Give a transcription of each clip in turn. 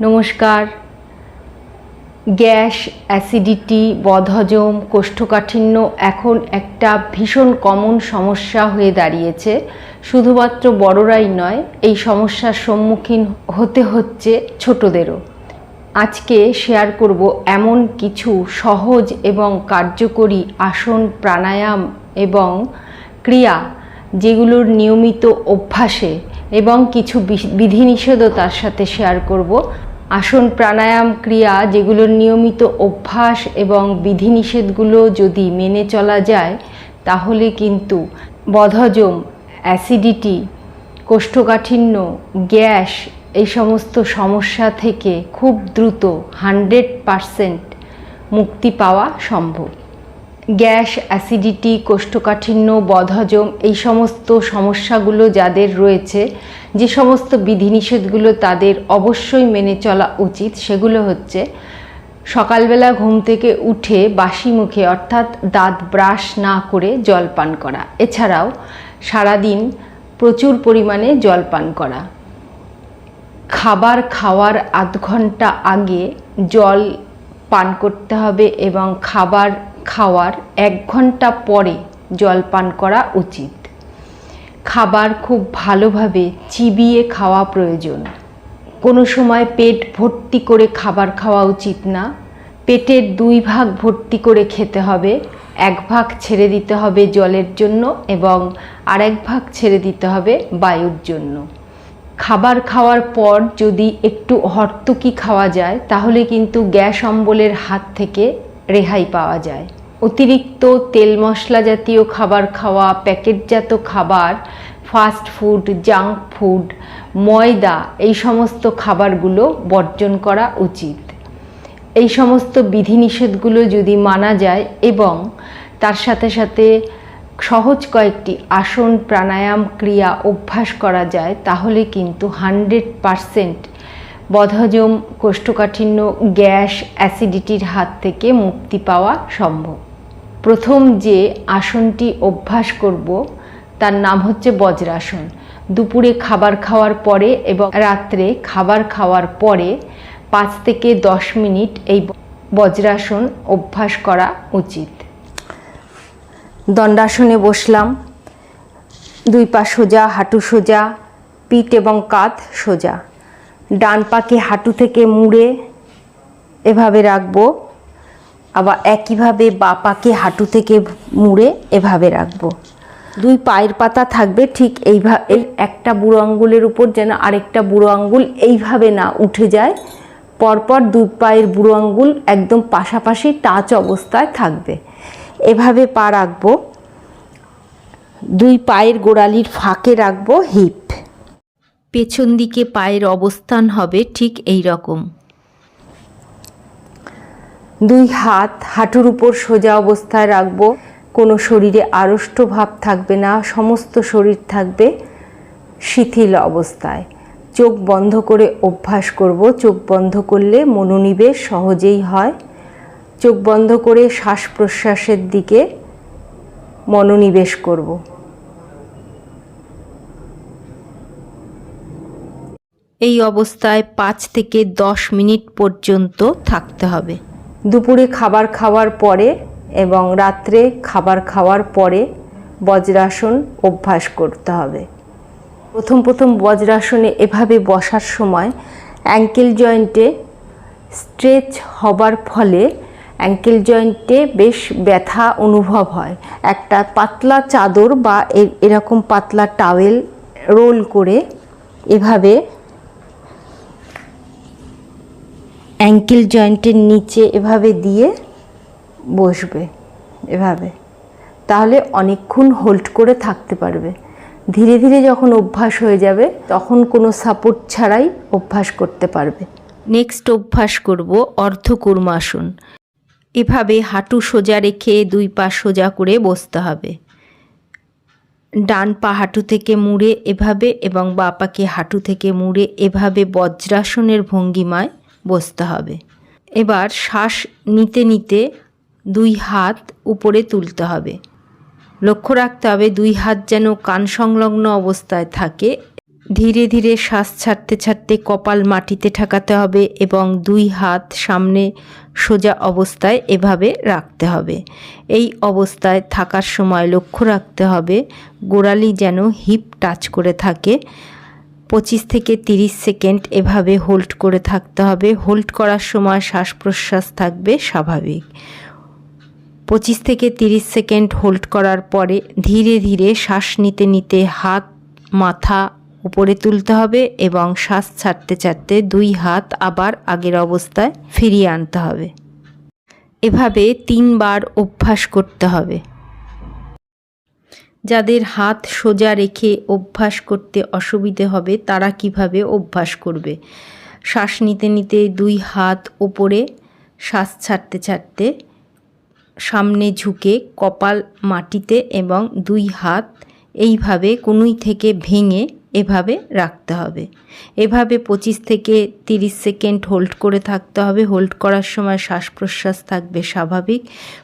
নমস্কার। Gas, acidity, বদহজম, কোষ্ঠকাঠিন্য এখন একটা ভীষণ কমন সমস্যা হয়ে দাঁড়িয়েছে। শুধুমাত্র বড়রাই নয়, এই সমস্যার সম্মুখীন হতে হচ্ছে ছোটদেরও। আজকে শেয়ার করব এমন কিছু সহজ এবং কার্যকরী আসন, প্রাণায়াম এবং ক্রিয়া যেগুলোর নিয়মিত অভ্যাসে এবং কিছু বিধি- বিধিনিষেধও তার সাথে শেয়ার করব। আসন প্রাণায়াম ক্রিয়া যেগুলোর নিয়মিত অভ্যাস এবং বিধিনিষেধগুলো যদি মেনে চলা যায়, তাহলে কিন্তু বদহজম, অ্যাসিডিটি, কোষ্ঠকাঠিন্য, গ্যাস এই সমস্ত সমস্যা থেকে খুব দ্রুত হান্ড্রেড পারসেন্ট মুক্তি পাওয়া সম্ভব। গ্যাস, অ্যাসিডিটি, কোষ্ঠকাঠিন্য, বদহজম এই সমস্ত সমস্যাগুলো যাদের রয়েছে, যে সমস্ত বিধিনিষেধগুলো তাদের অবশ্যই মেনে চলা উচিত, সেগুলো হচ্ছে সকালবেলা ঘুম থেকে উঠে বাসি মুখে অর্থাৎ দাঁত ব্রাশ না করে জল পান করা। এছাড়াও সারাদিন প্রচুর পরিমাণে জল পান করা। খাবার খাওয়ার আধ ঘণ্টা আগে জল পান করতে হবে এবং খাবার খাওয়ার এক ঘণ্টা পরে জল পান করা উচিত। খাবার খুব ভালোভাবে চিবিয়ে খাওয়া প্রয়োজন। কোনো সময় পেট ভর্তি করে খাবার খাওয়া উচিত না। পেটের দুই ভাগ ভর্তি করে খেতে হবে, এক ভাগ ছেড়ে দিতে হবে জলের জন্য এবং আরেক ভাগ ছেড়ে দিতে হবে বায়ুর জন্য। খাবার খাওয়ার পর যদি একটু হর্তুকি খাওয়া যায়, তাহলে কিন্তু গ্যাস অম্বলের হাত থেকে রেহাই পাওয়া যায়। অতিরিক্ত তেল মশলা জাতীয় খাবার খাওয়া, প্যাকেটজাত খাবার ফাস্ট ফুড জাঙ্ক ফুড ময়দা, এই সমস্ত খাবারগুলো বর্জন করা উচিত। এই সমস্ত বিধিনিষেধগুলো যদি মানা যায় এবং তার সাথে সাথে সহজ কয়েকটি আসন, প্রাণায়াম, ক্রিয়া অভ্যাস করা যায়, তাহলে কিন্তু হান্ড্রেড পারসেন্ট বদহজম কোষ্ঠকাঠিন্য, গ্যাস, অ্যাসিডিটির হাত থেকে মুক্তি পাওয়া সম্ভব। প্রথম যে আসনটি অভ্যাস করব, তার নাম হচ্ছে বজ্রাসন। দুপুরে খাবার খাওয়ার পরে এবং রাত্রে খাবার খাওয়ার পরে পাঁচ থেকে দশ মিনিট এই বজ্রাসন অভ্যাস করা উচিত। দণ্ডাসনে বসলাম। দুই পা সোজা, হাঁটু সোজা, পিঠ এবং কাঁধ সোজা। ডান পাকে হাঁটু থেকে মুড়ে এভাবে রাখব। আবার একইভাবে বা পাকে হাঁটু থেকে মুড়ে এভাবে রাখব। দুই পায়ের পাতা থাকবে ঠিক এইভাবে এই একটা বুড়ো আঙ্গুলের উপর যেন আরেকটা বুড়ো আঙ্গুল এইভাবে না উঠে যায়। পরপর দুই পায়ের বুড়ো আঙ্গুল একদম পাশাপাশি টাচ অবস্থায় থাকবে। এভাবে পা রাখব। দুই পায়ের গোড়ালির ফাঁকে রাখব হিপ পেছন দিকে পায়ের অবস্থান হবে ঠিক এই রকম দুই হাত হাঁটুর উপর সোজা অবস্থায় রাখব। কোনো শরীরে আড়ষ্ট ভাব থাকবে না, সমস্ত শরীর থাকবে শিথিল অবস্থায়। চোখ বন্ধ করে অভ্যাস করব। চোখ বন্ধ করলে মনোনিবেশ সহজেই হয়। চোখ বন্ধ করে শ্বাস প্রশ্বাসের দিকে মনোনিবেশ করব। এই অবস্থায় পাঁচ থেকে দশ মিনিট পর্যন্ত থাকতে হবে। দুপুরে খাবার খাওয়ার পরে এবং রাত্রে খাবার খাওয়ার পরে বজ্রাসন অভ্যাস করতে হবে। প্রথম প্রথম বজ্রাসনে এভাবে বসার সময় অ্যাঙ্কেল জয়েন্টে স্ট্রেচ হবার ফলে অ্যাঙ্কেল জয়েন্টে বেশ ব্যথা অনুভব হয়। একটা পাতলা চাদর বা এরকম পাতলা টাওয়েল রোল করে এভাবে অ্যাঙ্কেল জয়েন্টের নিচে এভাবে দিয়ে বসবে, এভাবে। তাহলে অনেকক্ষণ হোল্ড করে থাকতে পারবে। ধীরে ধীরে যখন অভ্যাস হয়ে যাবে, তখন কোনো সাপোর্ট ছাড়াই অভ্যাস করতে পারবে। নেক্সট অভ্যাস করব অর্ধকুর্মাসন এভাবে হাঁটু সোজা রেখে দুই পা সোজা করে বসতে হবে। ডান পা হাঁটু থেকে মুড়ে এভাবে এবং বাঁ পাকে হাঁটু থেকে মুড়ে এভাবে বজ্রাসনের ভঙ্গিমায় বসতে হবে। এবার শ্বাস নিতে নিতে দুই হাত উপরে তুলতে হবে। লক্ষ্য রাখতে হবে দুই হাত যেন কান সংলগ্ন অবস্থায় থাকে। ধীরে ধীরে শ্বাস ছাড়তে ছাড়তে কপাল মাটিতে ঠেকাতে হবে এবং দুই হাত সামনে সোজা অবস্থায় এভাবে রাখতে হবে। এই অবস্থায় থাকার সময় লক্ষ্য রাখতে হবে গোড়ালি যেন হিপ টাচ করে থাকে। পঁচিশ থেকে তিরিশ সেকেন্ড এভাবে হোল্ড করে থাকতে হবে। হোল্ড করার সময় শ্বাস প্রশ্বাস থাকবে স্বাভাবিক। পঁচিশ থেকে তিরিশ সেকেন্ড হোল্ড করার পরে ধীরে ধীরে শ্বাস নিতে নিতে হাত, মাথা উপরে তুলতে হবে এবং শ্বাস ছাড়তে ছাড়তে দুই হাত আবার আগের অবস্থায় ফিরিয়ে আনতে হবে। এভাবে তিনবার অভ্যাস করতে হবে। যাদের হাত সোজা রেখে অভ্যাস করতে অসুবিধে হবে, তারা কীভাবে অভ্যাস করবে? শ্বাস নিতে নিতে দুই হাত ওপরে, শ্বাস ছাড়তে ছাড়তে, সামনে ঝুঁকে কপাল মাটিতে এবং দুই হাত এইভাবে কুনুই থেকে ভেঙে এভাবে রাখতে হবে। এভাবে পঁচিশ থেকে তিরিশ সেকেন্ড হোল্ড করে থাকতে হবে। হোল্ড করার সময় শ্বাস প্রশ্বাস থাকবে স্বাভাবিক।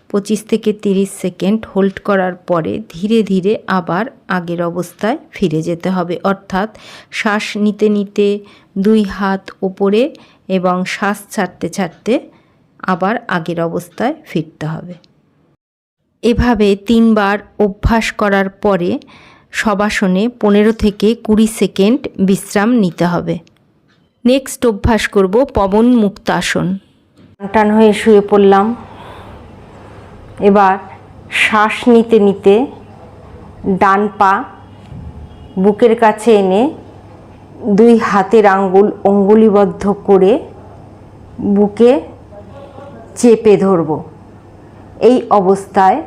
পঁচিশ থেকে তিরিশ সেকেন্ড হোল্ড করার পরে ধীরে ধীরে আবার আগের অবস্থায় ফিরে যেতে হবে। অর্থাৎ শ্বাস নিতে নিতে দুই হাত ওপরে এবং শ্বাস ছাড়তে ছাড়তে আবার আগের অবস্থায় ফিরতে হবে। এভাবে তিনবার অভ্যাস করার পরে সবাসনে পনেরো থেকে কুড়ি সেকেন্ড বিশ্রাম নিতে হবে। নেক্সট অভ্যাস করব পবন মুক্তাসন টান হয়ে শুয়ে পড়লাম। এবার শ্বাস নিতে নিতে ডান পা বুকের কাছে এনে দুই হাতের আঙ্গুল অঙ্গুলিবদ্ধ করে বুকে চেপে ধরব। এই অবস্থায়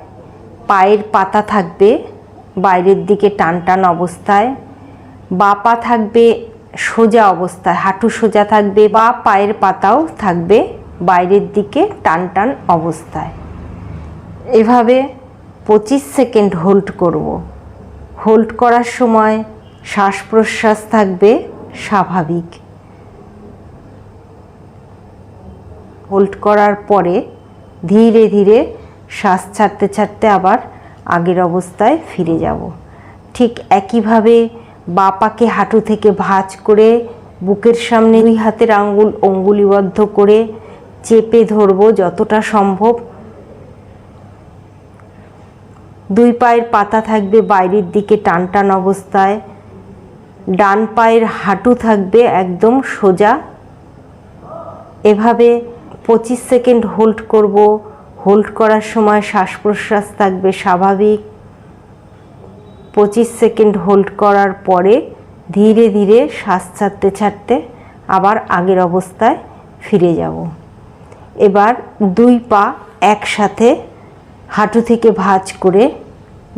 পায়ের পাতা থাকবে বাইরের দিকে টান টান অবস্থায়। বা পা থাকবে সোজা অবস্থায়, হাঁটু সোজা থাকবে, বা পায়ের পাতাও থাকবে বাইরের দিকে টান টান অবস্থায়। এভাবে পঁচিশ সেকেন্ড হোল্ড করব। হোল্ড করার সময় শ্বাস প্রশ্বাস থাকবে স্বাভাবিক। হোল্ড করার পরে ধীরে ধীরে শ্বাস ছাড়তে ছাড়তে আবার আগের অবস্থায় ফিরে যাব। ঠিক একইভাবে বাপাকে হাঁটু থেকে ভাঁজ করে বুকের সামনে দুই হাতের আঙ্গুল অঙ্গুলিবদ্ধ করে চেপে ধরবো যতটা সম্ভব। দুই পায়ের পাতা থাকবে বাইরের দিকে টান টান অবস্থায়। ডান পায়ের হাঁটু থাকবে একদম সোজা। এভাবে পঁচিশ সেকেন্ড হোল্ড করব। হোল্ড করার সময় শ্বাস প্রশ্বাস থাকবে স্বাভাবিক। পঁচিশ সেকেন্ড হোল্ড করার পরে ধীরে ধীরে শ্বাস ছাড়তে ছাড়তে আবার আগের অবস্থায় ফিরে যাব। এবার দুই পা একসাথে হাঁটু থেকে ভাঁজ করে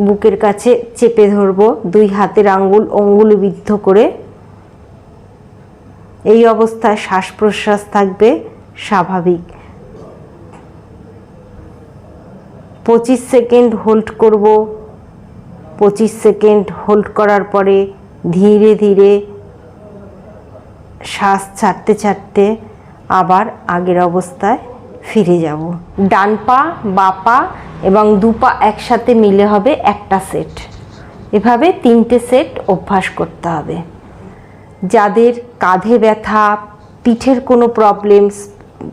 বুকের কাছে চেপে ধরবো। দুই হাতের আঙ্গুল অঙ্গুলিবিদ্ধ করে এই অবস্থায় শ্বাস প্রশ্বাস থাকবে স্বাভাবিক। পঁচিশ সেকেন্ড হোল্ড করব। পঁচিশ সেকেন্ড হোল্ড করার পরে ধীরে ধীরে শ্বাস ছাড়তে ছাড়তে আবার আগের অবস্থায় ফিরে যাব। ডান পা, বা পা এবং দু পা একসাথে মিলে হবে একটা সেট। এভাবে তিনটে সেট অভ্যাস করতে হবে। যাদের কাঁধে ব্যথা, পিঠের কোনো প্রবলেমস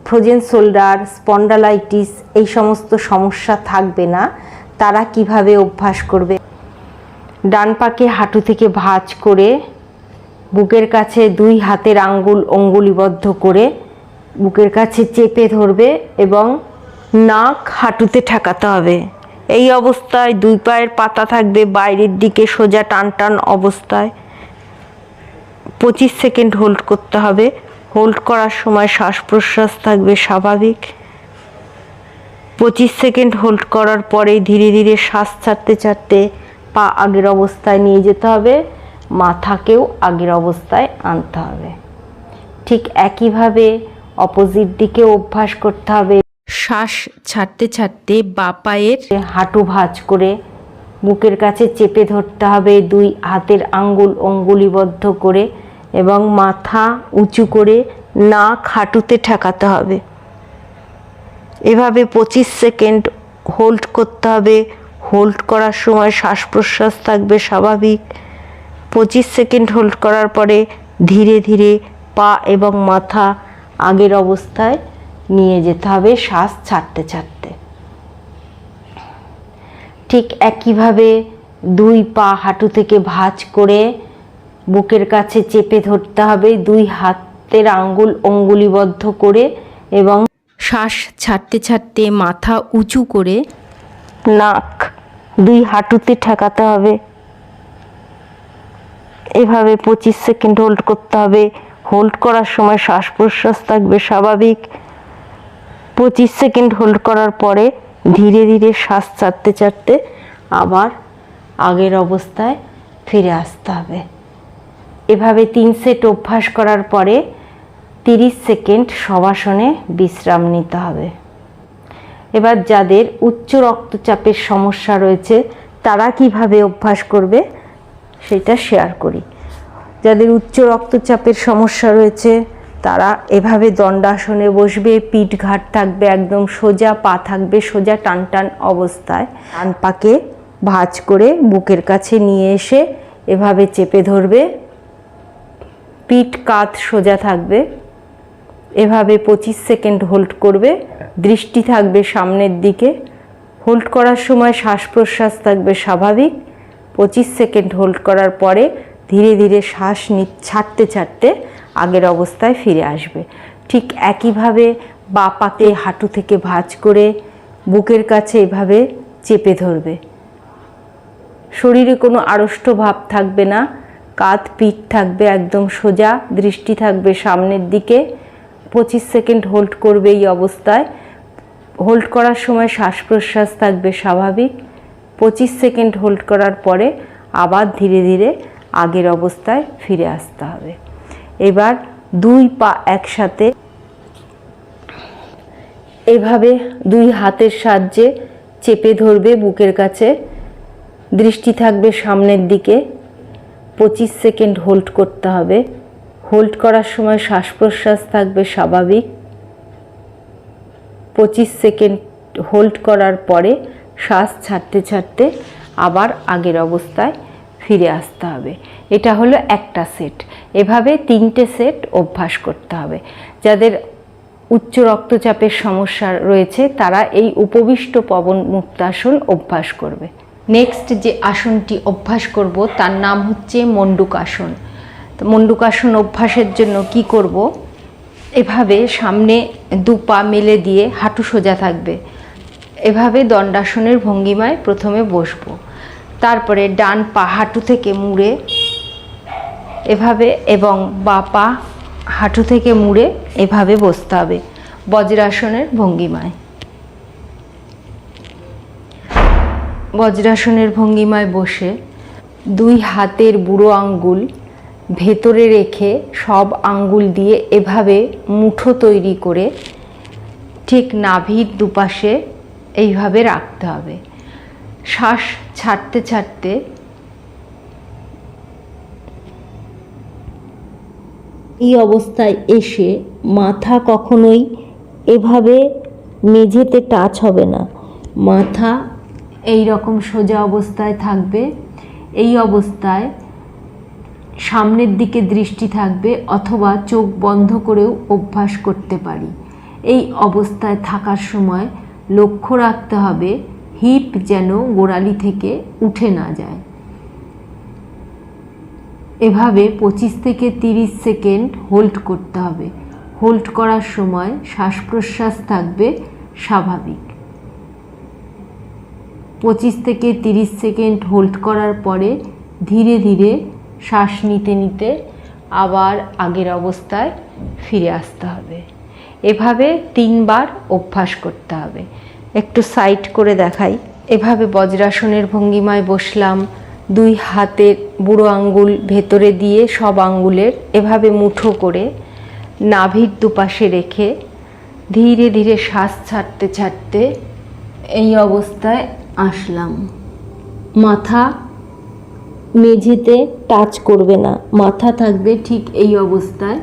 ফ্রোজেন শোল্ডার স্পন্ডালাইটিস, এই সমস্ত সমস্যা থাকবে না। তারা কীভাবে অভ্যাস করবে? ডান পাকে হাঁটু থেকে ভাঁজ করে, বুকের কাছে দুই হাতের আঙ্গুল অঙ্গুলিবদ্ধ করে, বুকের কাছে চেপে ধরবে এবং নাক হাঁটুতে ঠেকাতে হবে। এই অবস্থায় দুই পায়ের পাতা থাকবে বাইরের দিকে সোজা টান টান অবস্থায়। পঁচিশ সেকেন্ড হোল্ড করতে হবে। হোল্ড করার সময় শ্বাস প্রশ্বাস থাকবে স্বাভাবিক। পঁচিশ সেকেন্ড হোল্ড করার পরে ধীরে ধীরে শ্বাস ছাড়তে ছাড়তে পা আগের অবস্থায় নিয়ে যেতে হবে মাথাকেও আগের অবস্থায় আনতে হবে। ঠিক একইভাবে অপোজিট দিকে অভ্যাস করতে হবে। শ্বাস ছাড়তে ছাড়তে বা পায়ের হাঁটু ভাঁজ করে বুকের কাছে চেপে ধরতে হবে দুই হাতের আঙ্গুল অঙ্গুলিবদ্ধ করে এবং মাথা উঁচু করে নাক হাঁটুতে ঠেকাতে হবে। এভাবে পঁচিশ সেকেন্ড হোল্ড করতে হবে। হোল্ড করার সময় শ্বাস প্রশ্বাস থাকবে স্বাভাবিক। পঁচিশ সেকেন্ড হোল্ড করার পরে ধীরে ধীরে পা এবং মাথা আগের অবস্থায় নিয়ে যেতে হবে শ্বাস ছাড়তে ছাড়তে। ঠিক একইভাবে দুই পা হাঁটু থেকে ভাঁজ করে বুকের কাছে চেপে ধরতে হবে দুই হাতের আঙ্গুল অঙ্গুলিবদ্ধ করে এবং শ্বাস ছাড়তে ছাড়তে মাথা উঁচু করে নাক দুই হাঁটুতে ঠেকাতে হবে। এভাবে পঁচিশ সেকেন্ড হোল্ড করতে হবে। হোল্ড করার সময় শ্বাস প্রশ্বাস থাকবে স্বাভাবিক। পঁচিশ সেকেন্ড হোল্ড করার পরে ধীরে ধীরে শ্বাস ছাড়তে ছাড়তে আবার আগের অবস্থায় ফিরে আসতে হবে। এভাবে তিন সেট অভ্যাস করার পরে তিরিশ সেকেন্ড সবাসনে বিশ্রাম নিতে হবে। এবার যাদের উচ্চ রক্তচাপের সমস্যা রয়েছে, তারা কীভাবে অভ্যাস করবে সেটা শেয়ার করি। যাদের উচ্চ রক্তচাপের সমস্যা রয়েছে, তারা এভাবে দণ্ডাসনে বসবে পিঠ ঘাট থাকবে একদম সোজা, পা থাকবে সোজা, টান টান অবস্থায় টান পাকে ভাঁজ করে বুকের কাছে নিয়ে এসে এভাবে চেপে ধরবে। পিঠ কাত সোজা থাকবে। এভাবে পঁচিশ সেকেন্ড হোল্ড করবে। দৃষ্টি থাকবে সামনের দিকে। হোল্ড করার সময় শ্বাস প্রশ্বাস থাকবে স্বাভাবিক। পঁচিশ সেকেন্ড হোল্ড করার পরে ধীরে ধীরে শ্বাস নি, ছাড়তে ছাড়তে আগের অবস্থায় ফিরে আসবে। ঠিক একইভাবে বা পাকে হাঁটু থেকে ভাঁজ করে বুকের কাছে এভাবে চেপে ধরবে। শরীরে কোনো আড়ষ্ট ভাব থাকবে না। কাত পিঠ থাকবে একদম সোজা, দৃষ্টি থাকবে সামনের দিকে। পঁচিশ সেকেন্ড হোল্ড করবে এই অবস্থায়। হোল্ড করার সময় শ্বাস প্রশ্বাস থাকবে স্বাভাবিক। পঁচিশ সেকেন্ড হোল্ড করার পরে আবার ধীরে ধীরে আগের অবস্থায় ফিরে আসতে হবে। এবার দুই পা একসাথে এভাবে দুই হাতের সাহায্যে চেপে ধরবে বুকের কাছে। দৃষ্টি থাকবে সামনের দিকে। পঁচিশ সেকেন্ড হোল্ড করতে হবে। হোল্ড করার সময় শ্বাস প্রশ্বাস থাকবে স্বাভাবিক। পঁচিশ সেকেন্ড হোল্ড করার পরে শ্বাস ছাড়তে ছাড়তে আবার আগের অবস্থায় ফিরে আসতে হবে। এটা হলো একটা সেট এভাবে তিনটে সেট অভ্যাস করতে হবে। যাদের উচ্চ রক্তচাপের সমস্যা রয়েছে, তারা এই উপবিষ্ট পবন মুক্তাসন অভ্যাস করবে। নেক্সট যে আসনটি অভ্যাস করব, তার নাম হচ্ছে মণ্ডুকাসন তো মণ্ডুকাসন অভ্যাসের জন্য কি করব? এভাবে সামনে দু পা মেলে দিয়ে হাঁটু সোজা থাকবে। এভাবে দণ্ডাসনের ভঙ্গিমায় প্রথমে বসবো। তারপরে ডান পা হাঁটু থেকে মুড়ে, এভাবে এবং বা পা হাঁটু থেকে মুড়ে এভাবে বসতে হবে বজ্রাসনের ভঙ্গিমায়। বজ্রাসনের ভঙ্গিমায় বসে দুই হাতের বুড়ো আঙ্গুল ভেতরে রেখে সব আঙ্গুল দিয়ে এভাবে মুঠো তৈরি করে ঠিক নাভির দুপাশে এইভাবে রাখতে হবে। শ্বাস ছাড়তে ছাড়তে এই অবস্থায় এসে মাথা কখনোই এভাবে মেঝেতে টাচ হবে না। মাথা এই রকম সোজা অবস্থায় থাকবে, এই অবস্থায় সামনের দিকে দৃষ্টি থাকবে অথবা চোখ বন্ধ করেও অভ্যাস করতে পারি। এই অবস্থায় থাকার সময় লক্ষ্য রাখতে হবে, হিপ যেন গোড়ালি থেকে উঠে না যায়। এভাবে পঁচিশ থেকে তিরিশ সেকেন্ড হোল্ড করতে হবে। হোল্ড করার সময় শ্বাস প্রশ্বাস থাকবে স্বাভাবিক। পঁচিশ থেকে তিরিশ সেকেন্ড হোল্ড করার পরে ধীরে ধীরে শ্বাস নিতে নিতে আবার আগের অবস্থায় ফিরে আসতে হবে। এভাবে তিনবার অভ্যাস করতে হবে। একটু সাইড করে দেখাই। এভাবে বজ্রাসনের ভঙ্গিমায় বসলাম। দুই হাতের বুড়ো আঙ্গুল ভেতরে দিয়ে সব আঙ্গুলের এভাবে মুঠো করে নাভির দুপাশে রেখে ধীরে ধীরে শ্বাস ছাড়তে ছাড়তে এই অবস্থায় আসলাম। মাথা মেঝেতে টাচ করবে না। মাথা থাকবে ঠিক এই অবস্থায়।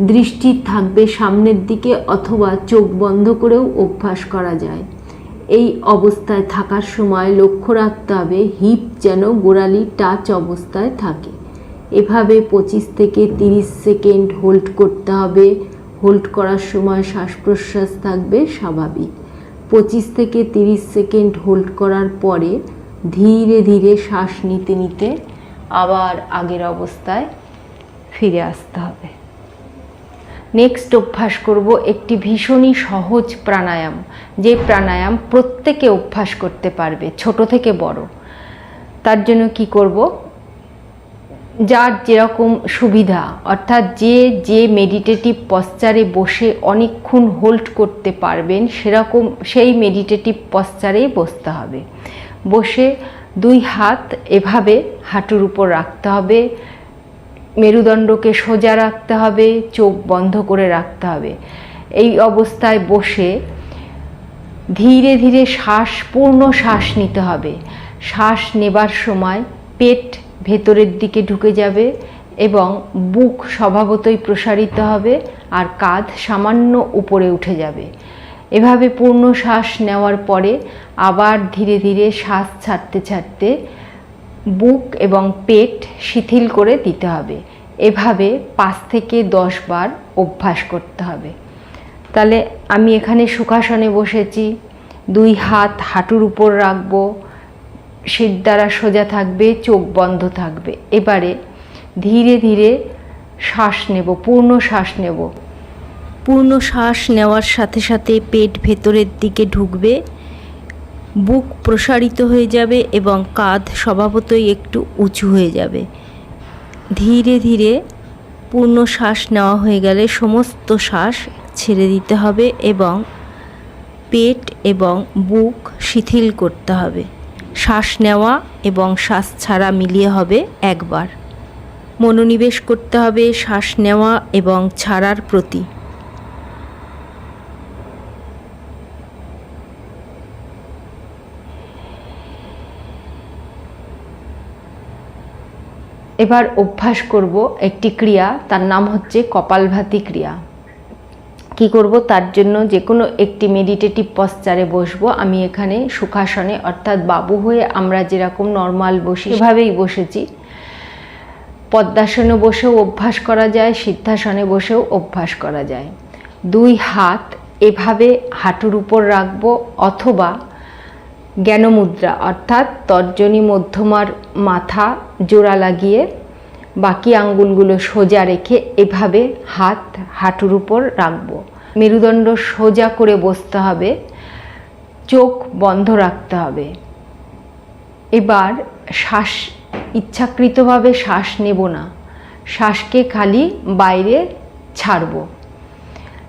দৃষ্টি থাকবে সামনের দিকে অথবা চোখ বন্ধ করেও অভ্যাস করা যায়। এই অবস্থায় থাকার সময় লক্ষ্য রাখতে হবে, হিপ যেন গোড়ালি টাচ অবস্থায় থাকে। এভাবে পঁচিশ থেকে তিরিশ সেকেন্ড হোল্ড করতে হবে। হোল্ড করার সময় শ্বাস প্রশ্বাস থাকবে স্বাভাবিক। পঁচিশ থেকে তিরিশ সেকেন্ড হোল্ড করার পরে ধীরে ধীরে শ্বাস নিতে নিতে আবার আগের অবস্থায় ফিরে আসতে হবে। নেক্সট অভ্যাস করব একটি ভীষণই সহজ প্রাণায়াম, যে প্রাণায়াম প্রত্যেকে অভ্যাস করতে পারবে, ছোট থেকে বড়। তার জন্য কি করব? যার যেরকম সুবিধা, অর্থাৎ যে যে মেডিটেটিভ পশ্চারে বসে অনেকক্ষণ হোল্ড করতে পারবেন, সেরকম সেই মেডিটেটিভ পশ্চারেই বসতে হবে। বসে দুই হাত এভাবে হাঁটুর উপর রাখতে হবে, মেরুদণ্ডকে সোজা রাখতে হবে, চোখ বন্ধ করে রাখতে হবে। এই অবস্থায় বসে ধীরে ধীরে শ্বাস, পূর্ণ শ্বাস নিতে হবে। শ্বাস নেবার সময় পেট ভেতরের দিকে ঢুকে যাবে এবং বুক স্বভাবতই প্রসারিত হবে আর কাঁধ সামান্য উপরে উঠে যাবে। এভাবে পূর্ণ শ্বাস নেওয়ার পরে আবার ধীরে ধীরে শ্বাস ছাড়তে ছাড়তে বুক এবং পেট শিথিল করে দিতে হবে। এভাবে পাঁচ থেকে দশ বার অভ্যাস করতে হবে। তাহলে আমি এখানে সুখাসনে বসেছি, দুই হাত হাঁটুর উপর রাখব শীত দ্বারা সোজা থাকবে, চোখ বন্ধ থাকবে। এবারে ধীরে ধীরে শ্বাস নেব, পূর্ণ শ্বাস নেব। পূর্ণ শ্বাস নেওয়ার সাথে সাথে পেট ভেতরের দিকে ঢুকবে, বুক প্রসারিত হয়ে যাবে এবং কাঁধ স্বভাবতই একটু উঁচু হয়ে যাবে। ধীরে ধীরে পূর্ণ শ্বাস নেওয়া হয়ে গেলে সমস্ত শ্বাস ছেড়ে দিতে হবে এবং পেট এবং বুক শিথিল করতে হবে। শ্বাস নেওয়া এবং শ্বাস ছাড়া মিলিয়ে হবে একবার। মনোনিবেশ করতে হবে শ্বাস নেওয়া এবং ছাড়ার প্রতি। এবার অভ্যাস করব একটি ক্রিয়া, তার নাম হচ্ছে কপালভাতি ক্রিয়া। কি করব? তার জন্য যে কোনো একটি মেডিটেটিভ পশ্চারে বসবো। আমি এখানে সুখাসনে অর্থাৎ বাবু হয়ে আমরা যেরকম নর্মাল বসি এভাবেই বসেছি। পদ্মাসনে বসেও অভ্যাস করা যায় সিদ্ধাসনে বসেও অভ্যাস করা যায়। দুই হাত এভাবে হাঁটুর উপর রাখব অথবা জ্ঞানমুদ্রা অর্থাৎ তর্জনী মধ্যমার মাথা জোড়া লাগিয়ে বাকি আঙ্গুলগুলো সোজা রেখে এভাবে হাত হাঁটুর উপর রাখব। মেরুদণ্ড সোজা করে বসতে হবে, চোখ বন্ধ রাখতে হবে। এবার শ্বাস, ইচ্ছাকৃতভাবে শ্বাস নেব না। শ্বাসকে খালি বাইরে ছাড়ব।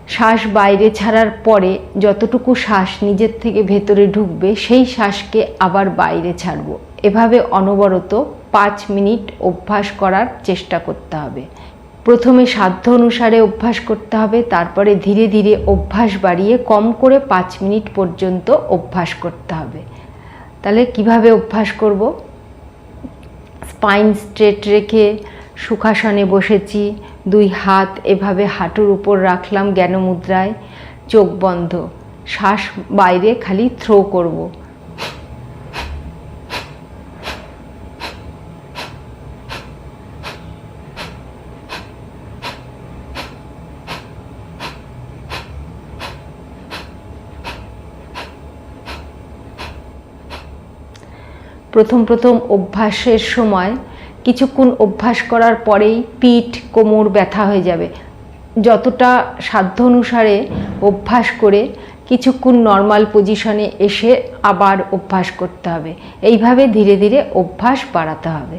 শ্বাস বাইরে ছাড়ার পরে যতটুকু শ্বাস নিজের থেকে ভেতরে ঢুকবে, সেই শ্বাসকে আবার বাইরে ছাড়ব। এভাবে অনবরত পাঁচ মিনিট অভ্যাস করার চেষ্টা করতে হবে। প্রথমে সাধ্য অনুসারে অভ্যাস করতে হবে, তারপরে ধীরে ধীরে অভ্যাস বাড়িয়ে কম করে পাঁচ মিনিট পর্যন্ত অভ্যাস করতে হবে। তাহলে কীভাবে অভ্যাস করব? স্পাইন স্ট্রেট রেখে সুখাসনে বসেছি, দুই হাত এভাবে হাঁটুর উপর রাখলাম জ্ঞানমুদ্রায়, চোখ বন্ধ, শ্বাস বাইরে খালি থ্রো করব। প্রথম প্রথম অভ্যাসের সময় কিছুক্ষণ অভ্যাস করার পরেই পিঠ, কোমর ব্যথা হয়ে যাবে। যতটা সাধ্য অনুসারে অভ্যাস করে কিছুক্ষণ নর্মাল পজিশনে এসে আবার অভ্যাস করতে হবে। এইভাবে ধীরে ধীরে অভ্যাস বাড়াতে হবে।